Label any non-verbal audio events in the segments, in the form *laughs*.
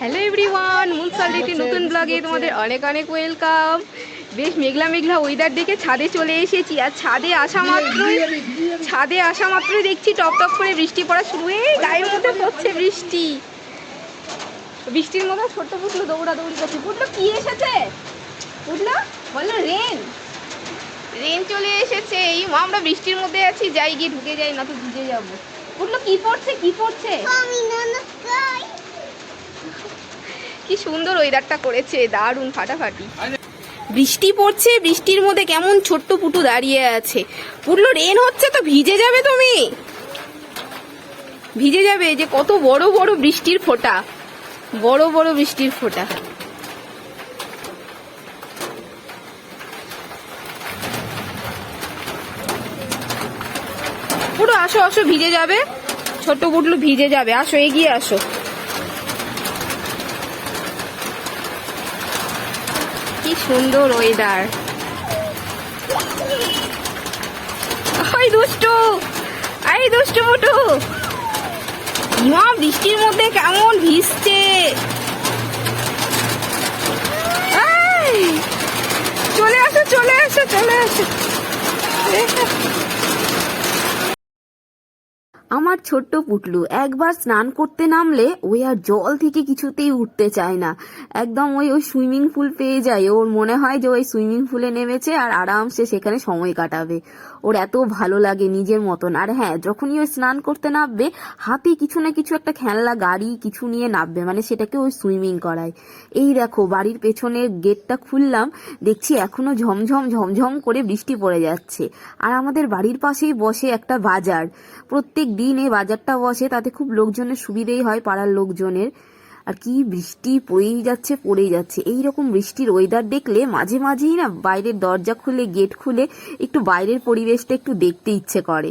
Hello everyone মুনসালডিটি নতুন ব্লগে তোমাদের অনেক অনেক ওয়েলকাম বেশ মেঘলা মেঘলা ওয়েদার দেখে ছাদে চলে এসেছি আর ছাদে আসা মাত্রই ছাদে আসা মাত্রই দেখছি টপ টপ করে বৃষ্টি পড়া শুরু হয়ে গায়ের মধ্যে পড়ছে বৃষ্টি। বৃষ্টির মধ্যে ছোট্ট পুটলো দৌড়াদৌড়ি করছে। পুটলো কি এসেছে? পুটলো বলল রেন রেন চলে এসেছে। এই মা আমরা বৃষ্টির মধ্যে আছি যাই গিয়ে ঢুকে যাই না তো ভিজে যাব। পুটলো কি পড়ছে? কি পড়ছে? কি সুন্দর ওয়েদারটা করেছে, দারুণ ফাটাফাটি। বৃষ্টি পড়ছে, বৃষ্টির মধ্যে কেমন ছোট্ট পুটু দাঁড়িয়ে আছে। পুরো রেন হচ্ছে তো ভিজে যাবে তুমি? ভিজে যাবে, যে কত বড় বড় বৃষ্টির ফোঁটা। বড় বড় বৃষ্টির ফোঁটা। পুরো আসো আসো, ভিজে যাবে। ছোট্ট পুটলু, ভিজে যাবে। আসো, এগিয়ে আসো। কি সুন্দর ওয়েদার ওই দুষ্টু, আই দুষ্টু মুটু। মা বৃষ্টির মধ্যে কেমন ভিজছে। চলে আসো চলে আসো চলে আসো। আমার ছোট্ট পুটলু, একবার স্নান করতে নামলে ওই আর জল থেকে কিছুতেই উঠতে চায় না। একদম ওই ওই সুইমিং পুল পেয়ে যায়। ওর মনে হয় যে ওই সুইমিং পুলে নেমেছে আর আরামসে সেখানে সময় কাটাবে। ওর এত ভালো লাগে নিজের মতন। আর হ্যাঁ যখনই ওই স্নান করতে নামবে, হাতে কিছু না কিছু একটা খেলনা, গাড়ি কিছু নিয়ে নামবে মানে সেটাকে ওই সুইমিং করায়। এই দেখো, বাড়ির পেছনের গেটটা খুললাম, দেখছি এখনও ঝমঝম ঝমঝম করে বৃষ্টি পড়ে যাচ্ছে। আর আমাদের বাড়ির পাশেই বসে একটা বাজার। প্রত্যেক দিন বাজারটা বসে তাতে খুব লোকজনের সুবিধেই হয়, পাড়ার লোকজনের। আর কি বৃষ্টি পড়েই যাচ্ছে পড়েই যাচ্ছে। এই রকম বৃষ্টির ওয়েদার দেখলে মাঝে মাঝেই না বাইরের দরজা খুলে গেট খুলে, একটু বাইরের পরিবেশটা একটু দেখতে ইচ্ছে করে।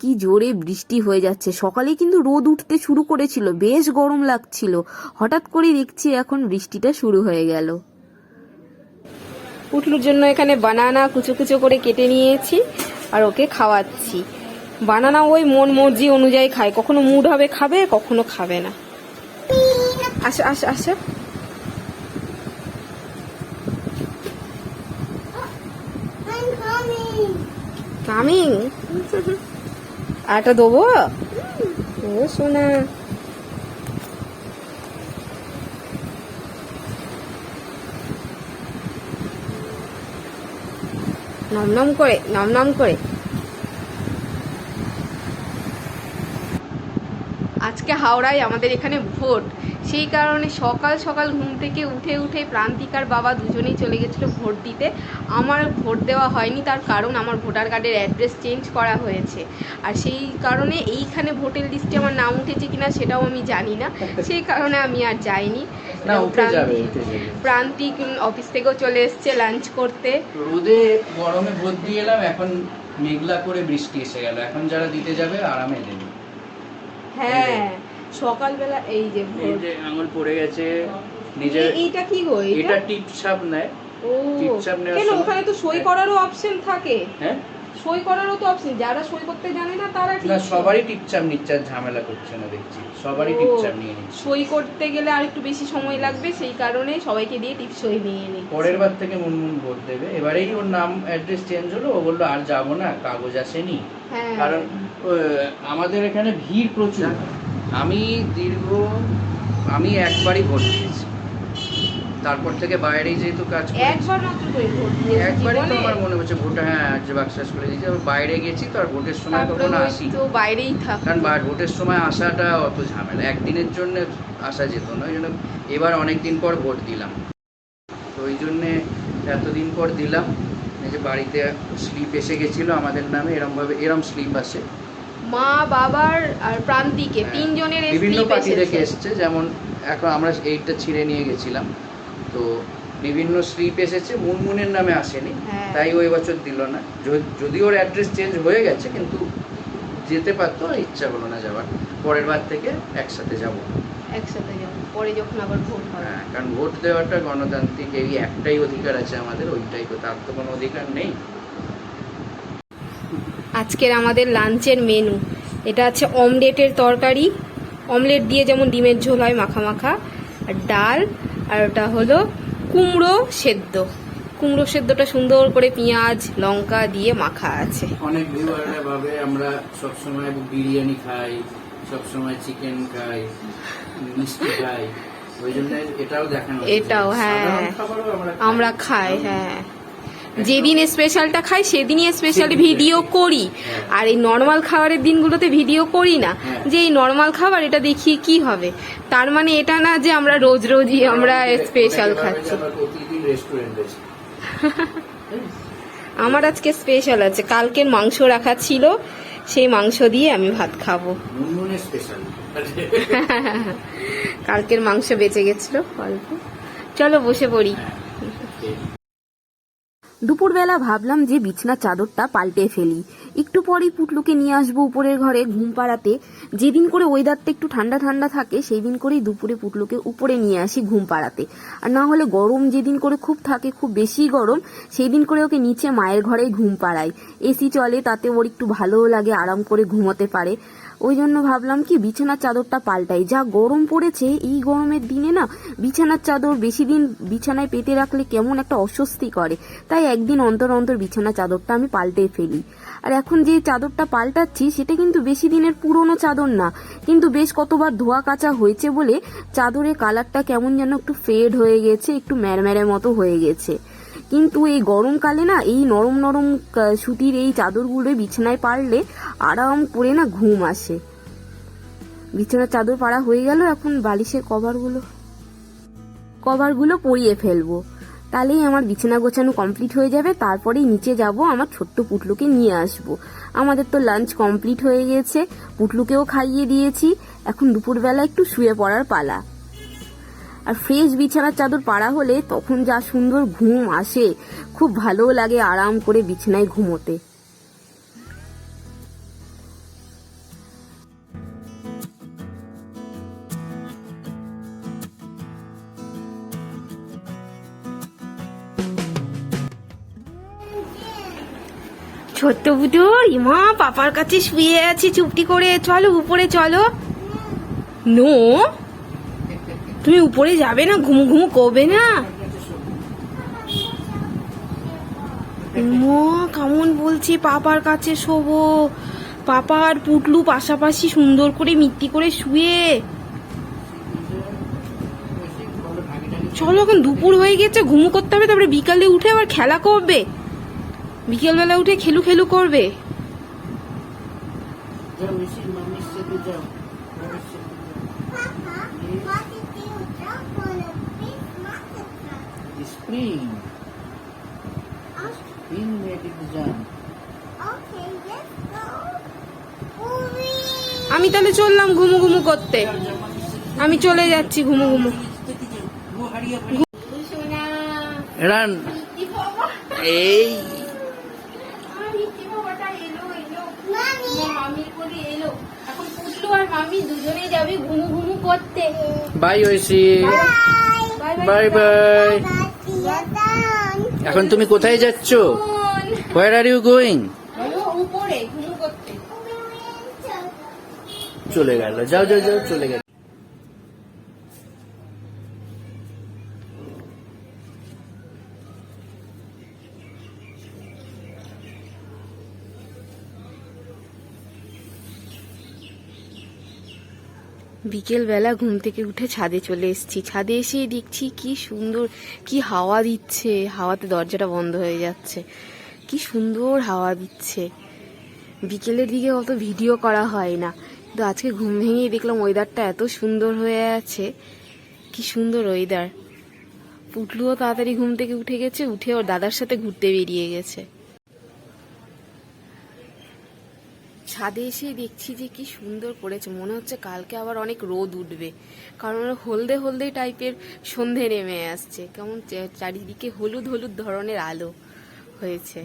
কি জোরে বৃষ্টি হয়ে যাচ্ছে। সকালে কিন্তু রোদ উঠতে শুরু করেছিল, বেশ গরম লাগছিল। হঠাৎ করে দেখছি এখন বৃষ্টিটা শুরু হয়ে গেল। পুটলুর জন্য এখানে বানানা কুচো কুচো করে কেটে নিয়েছি। আর ওকে খাওয়াচ্ছি। বানানা ওই মন মর্জি অনুযায়ী খায়। কখনো মুড হবে খাবে কখনো খাবে না। আসো আসো আসো। কামিং। *laughs* আটা দেবো? ও সোনা। নম করে নম নম করে। আজকে হাওড়ায় আমাদের এখানে ভোট। সেই কারণে সকাল সকাল ঘুম থেকে উঠে উঠে প্রান্তিকার বাবা দুজনেই চলে গেছিল ভোট দিতে। আমার ভোট দেওয়া হয়নি তার কারণ আমার ভোটার কার্ডের অ্যাড্রেস চেঞ্জ করা হয়েছে। আর সেই কারণে এইখানে ভোটের লিস্টে আমার নাম উঠেছে কিনা সেটাও আমি জানি না। সেই কারণে আমি আর যাইনি। প্রান্তিক- অফিস থেকেও চলে এসছে লাঞ্চ করতে। রোদে গরমে ভোট দিয়ে এলাম এখন মেঘলা করে বৃষ্টি এসে গেল। এখন যারা দিতে যাবে আরামে দেবে। হ্যাঁ সকালবেলা এই যে এই যে আঙুল পড়ে গেছে নিজের এইটা কি গো এটা টিপসাপ নেয়। ও টিপচাপ নেওয়ার কেন ওখানে তো সই করারও অপশন থাকে। হ্যাঁ? সই করারও তো অপশন যারা সই করতে জানে না তারা না সবারই টিপচাপ নিচ্ছে ঝামেলা করছে না দেখছি। সবারই টিপচাপ নিয়ে নিচ্ছে। সই করতে গেলে আর একটু বেশি সময় লাগবে সেই কারণে সবাইকে দিয়ে টিপস সই নিয়ে নি পরের বার থেকে মুনমুন ভোট দেবে। এবারেই ওর নাম অ্যাড্রেস চেঞ্জ হলো ও বলল আর যাব না কাগজ আসেনি হ্যাঁ। কারণ আমাদের এখানে ভিড় প্রচুর। আমি দীর্ঘ আমি একবারই ভোট তারপর থেকে বাইরেই যেহেতু কাজ একবার মাত্র করে ভোট একবারই তো আমার মনে হচ্ছে ভোট হ্যাঁ যে বাক্সাস করে দিয়েছি আবার বাইরে গেছি তো আর ভোটের সময় কখনো আসি তো বাইরেই থাক কারণ বা- ভোটের সময় আসাটা অত ঝামেলা একদিনের জন্য আসা যেত না ওই জন্য এবার অনেক দিন পর ভোট দিলাম। তো ওই জন্যে এতদিন পর দিলাম এই যে বাড়িতে স্লিপ এসে গেছিল আমাদের নামে এরমভাবে এরম স্লিপ আসে মা বাবার আর প্রান্তিকে হ্যাঁ। তিনজনের বিভিন্ন পার্টি থেকে এসেছে। এসছে যেমন এখন আমরা এইটা ছিঁড়ে নিয়ে গেছিলাম। তো বিভিন্ন স্লিপ এসেছে মুনমুনের নামে আসেনি হ্যাঁ। তাই ওই বছর দিল না। যদি ওর অ্যাড্রেস চেঞ্জ হয়ে গেছে কিন্তু যেতে পারতো ইচ্ছা হলো না যাওয়ার। পরের বার থেকে একসাথে যাব। একসাথে যাব পরে যখন আবার ভোট হবে। হ্যাঁ কারণ ভোট দেওয়াটা গণতান্ত্রিক এই একটাই অধিকার আছে আমাদের ওইটাই তো তার তো কোনো অধিকার নেই। আজকের আমাদের লাঞ্চের মেনু এটা আছে অমলেটের তরকারি। অমলেট দিয়ে যেমন ডিমের ঝোল হয় মাখা মাখা আর ডাল আর ওটা হলো কুমড়ো সেদ্ধ। কুমড়ো সেদ্ধটা সুন্দর করে পেঁয়াজ লঙ্কা দিয়ে মাখা আছে। অনেক ভিউয়াররা ভাবে আমরা সবসময় বিরিয়ানি খাই সবসময় চিকেন খাই মিষ্টি খাই ওই জন্য এটাও দেখানো এটাও, হ্যাঁ। আমরা খাই হ্যাঁ। যেদিন স্পেশালটা খাই সেদিনই স্পেশালি ভিডিও করি। আর এই নর্মাল খাবারের দিনগুলোতে ভিডিও করি না। হ্যাঁ। যে এই নর্মাল খাবার এটা দেখিয়ে কি হবে। তার মানে এটা না যে আমরা রোজ রোজই আমরা স্পেশাল খাচ্ছি। *laughs* আমার আজকে স্পেশাল আছে। কালকের মাংস রাখা ছিল। সেই মাংস দিয়ে আমি ভাত খাব। *laughs* কালকের মাংস বেঁচে গেছিল অল্প। চলো বসে পড়ি। দুপুরবেলা ভাবলাম যে বিছনার চাদরটা পাল্টে ফেলি। একটু পরেই পুটলুকে নিয়ে আসব উপরের ঘরে ঘুম পাড়াতে। যেদিন করে ওয়েদারটা একটু ঠান্ডা ঠান্ডা থাকে সেই দিন করেই দুপুরে পুটলুকে উপরে নিয়ে আসি ঘুম পাড়াতে। আর না হলে গরম যেদিন করে খুব থাকে, খুব বেশি গরম সেই দিন করে ওকে নিচে মায়ের ঘরেই ঘুম পাড়াই। এসি চলে, তাতে ওর একটু ভালোও লাগে, আরাম করে ঘুমোতে পারে। ওই জন্য ভাবলাম কি, বিছানার চাদরটা পাল্টাই। যা গরম পড়েছে, এই গরমের দিনে না, বিছানার চাদর বেশি দিন বিছানায় পেতে রাখলে কেমন একটা অস্বস্তি করে। তাই একদিন অন্তর অন্তর বিছানার চাদরটা আমি পাল্টে ফেলি। আর এখন যে চাদরটা পাল্টাচ্ছি, সেটা কিন্তু বেশি দিনের পুরনো চাদর না। কিন্তু বেশ কতবার ধোয়া কাচা হয়েছে বলে চাদরের কালারটা কেমন যেন একটু ফেড হয়ে গেছে, একটু ম্যারম্যারের মতো হয়ে গেছে। কিন্তু এই গরমকালে না, এই নরম নরম সুতির এই চাদরগুলো বিছানায় পারলে আরাম করে না ঘুম আসে। বিছানার চাদর পাড়া হয়ে গেল, এখন বালিশের কভারগুলো কভারগুলো পরিয়ে ফেলব। তাহলেই আমার বিছানা গোছানো কমপ্লিট হয়ে যাবে, তারপরেই নিচে যাব, আমার ছোট্ট পুটলুকে নিয়ে আসব। আমাদের তো লাঞ্চ কমপ্লিট হয়ে গেছে, পুটলুকেও খাইয়ে দিয়েছি, এখন দুপুরবেলা একটু শুয়ে পড়ার পালা। আর ফ্রেশ বিছানার চাদর পাড়া হলে তখন যা সুন্দর ঘুম আসে। খুব ভালো লাগে আরাম করে বিছানায় ঘুমোতে। ছোট্ট বুটো ইমা পাপার কাছে শুয়ে আছি, চুপটি করে, চলো, উপরে চলো। নো? তুমি উপরে যাবে না? ঘুমু ঘুমু করবে না? মা, কেমন বলছে পাপার কাছে শোবো। পাপা আর পুটলু পাশাপাশি সুন্দর করে মিত্তি করে শুয়ে। চলো এখন দুপুর হয়ে গেছে, ঘুমু করতে হবে, তারপরে বিকালে উঠে আবার খেলা করবে। বিকেলবেলা উঠে খেলু খেলু করবে। স্প্রিং স্প্রিং মেয়েটির জান আমি তাহলে চললাম ঘুমু ঘুমু করতে আমি চলে যাচ্ছি ঘুমু ঘুমু রান এই মামি দুজনেই যাবি ঘুমু ঘুমু করতে বাই ঐশী বাই বাই এখন তুমি কোথায় যাচ্ছ? হোয়ার আর ইউ গোয়িং চলে গেল। যাও যাও যাও চলে গেল। বিকেল বেলা ঘুম থেকে উঠে ছাদে চলে এসেছি। ছাদে এসে দেখছি কি সুন্দর, কি হাওয়া দিচ্ছে। হাওয়াতে দরজাটা বন্ধ হয়ে যাচ্ছে। কি সুন্দর হাওয়া দিচ্ছে। বিকেলের দিকে অত ভিডিও করা হয় না। কিন্তু আজকে ঘুম ভেঙেই দেখলাম ওয়েদারটা এত সুন্দর হয়ে আছে। কি সুন্দর ওয়েদার। পুটলুও তাড়াতাড়ি ঘুম থেকে উঠে গেছে, উঠে ওর দাদার সাথে ঘুরতে বেরিয়ে গেছে। ছাদে এসে দেখছি যে কি সুন্দর করেছে। মনে হচ্ছে কালকে আবার অনেক রোদ উঠবে। কারণ হলদে হলদে টাইপের সন্ধে নেমে আসছে। কেমন চারিদিকে হলুদ হলুদ ধরনের আলো হয়েছে।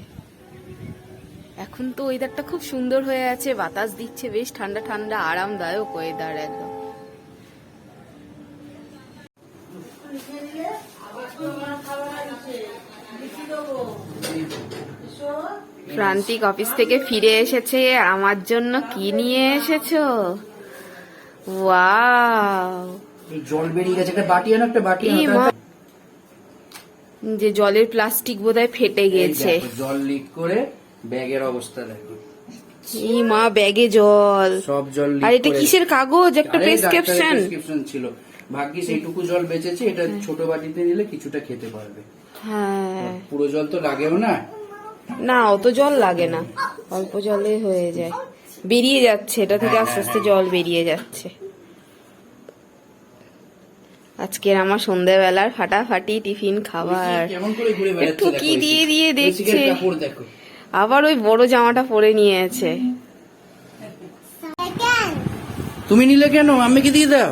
এখন তো ওয়েদারটা খুব সুন্দর হয়ে আছে। বাতাস দিচ্ছে বেশ ঠান্ডা ঠান্ডা, আরামদায়ক ওয়েদার একদম। প্রান্তিক অফিস থেকে ফিরে এসেছে আমার জন্য কি নিয়ে এসেছ? ওয়াও। জল বেরিয়ে গেছে একটা বাটি আনো একটা বাটি আনো এই মা যে জলের প্লাস্টিক বোধহয় ফেটে গেছে। জল লিক করে ব্যাগের অবস্থা দেখো। এই মা ব্যাগে জল। সব জল আর এটা কিসের কাগজ? একটা প্রেসক্রিপশন প্রেসক্রিপশন ছিল। ভাগ্যিস এইটুকু জল বেঁচেছে এটা ছোট বাটিতে নিলে কিছুটা খেতে পারবে। হ্যাঁ। পুরো জল তো লাগেও না। না অত জল লাগে না। অল্প জলে হয়ে যায়। বেরিয়ে যাচ্ছে এটা থেকে আস্তে আস্তে জল বেরিয়ে যাচ্ছে। আজকের আমার সন্ধ্যাবেলার ফাটাফাটি টিফিন খাবার। কেমন করে ঘুরে বেড়াচ্ছে একটু কি দিয়ে দিয়ে দেখছে। আবার ওই বড় জামাটা পরে নিয়েছে। তুমি নিলে কেন? আম্মিকে দিয়ে দাও।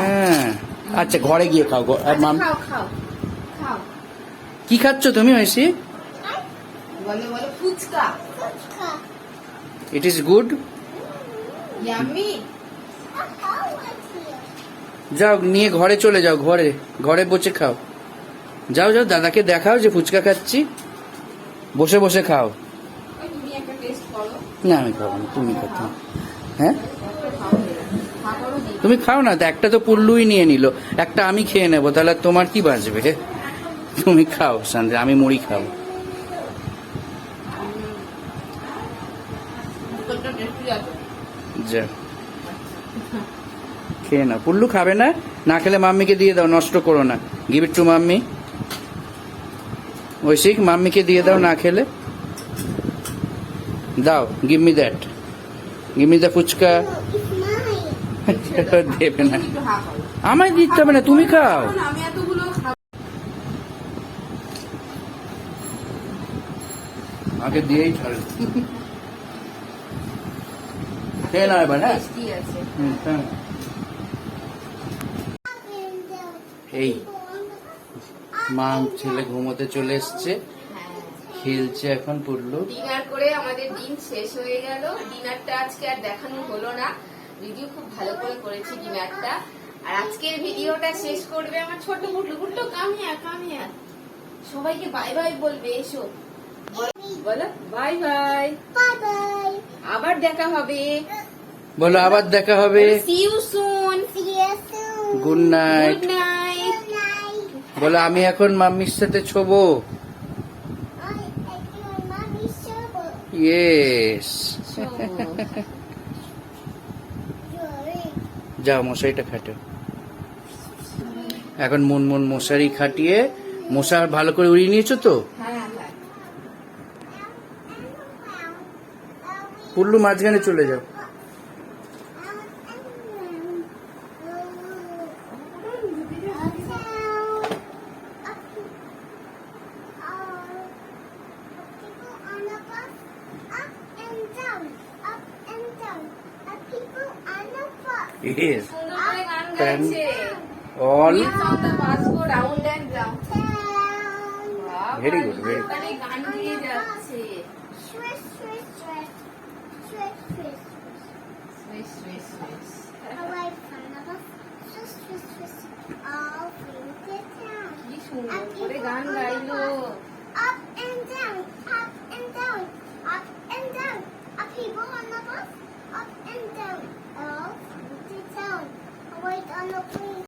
হ্যাঁ। আচ্ছা ঘরে গিয়ে খাও খাও খাও। কি খাচ্ছ তুমি ঐশী? বলে বলে ফুচকা। ইট ইজ গুড যাও নিয়ে ঘরে চলে যাও ঘরে। ঘরে বসে খাও। যাও যাও দাদাকে দেখাও যে ফুচকা খাচ্ছি। বসে বসে খাও। তুমি একটা টেস্ট করো না আমি খাব না তুমি খাও হ্যাঁ? তুমি খাও না তো একটা তো পুল্লুই নিয়ে নিল। একটা আমি খেয়ে নেব তাহলে তোমার কি বাঁচবে? তুমি খাও সন্ধ্যে আমি মুড়ি খাও যা খেয়ে না পুল্লু খাবে না? না খেলে মাম্মিকে দিয়ে দাও নষ্ট করো না। Give it to mummy. Oishik মাম্মিকে দিয়ে দাও না খেলে। দাও give me that give me the fuchka. দেবে না। আমায় দিতে হবে না তুমি খাও আমি এতগুলো খাব আগে দিয়েই ছাড়। খেয়ে না এবার হ্যাঁ? হ্যাঁ। এই মা ছেলে ঘুমোতে চলে এসছে। খেলছে এখন পড়ল ডিনার করে আমাদের দিন শেষ হয়ে গেল। ডিনারটা আজকে আর দেখানো হলো না। ভিডিও খুব ভালো করে করেছি ডিনারটা। আর আজকের ভিডিওটা শেষ করবে আমার ছোট গুট্টু গুট্টু কামিয়া কামিয়া। সবাইকে বাই বাই বলবে এসো। বলো- বাই বাই আবার দেখা হবে। বলো আবার দেখা হবে। See you soon good night বলো আমি এখন মাম্মির সাথে ছোবো। ইয়েস যাও মশারিটা খাটো। এখন মন মন মশারি খাটিয়ে মশা ভালো করে উড়িয়ে নিয়েছো তো? হ্যাঁ হ্যাঁ পুল্লু মাঝখানে চলে যাও. Very good, very good. ওখানে গান গিয়ে যাচ্ছে Swish, swish, swish. Swish, swish, swish. Swish, swish, swish. Away from the bus. Swish, swish, swish. All through the town. কি সুন্দর করে গান গাইলো Up and down, up and down, up and down. Are people on the bus? Up and down, all through the town. Wait on the plane.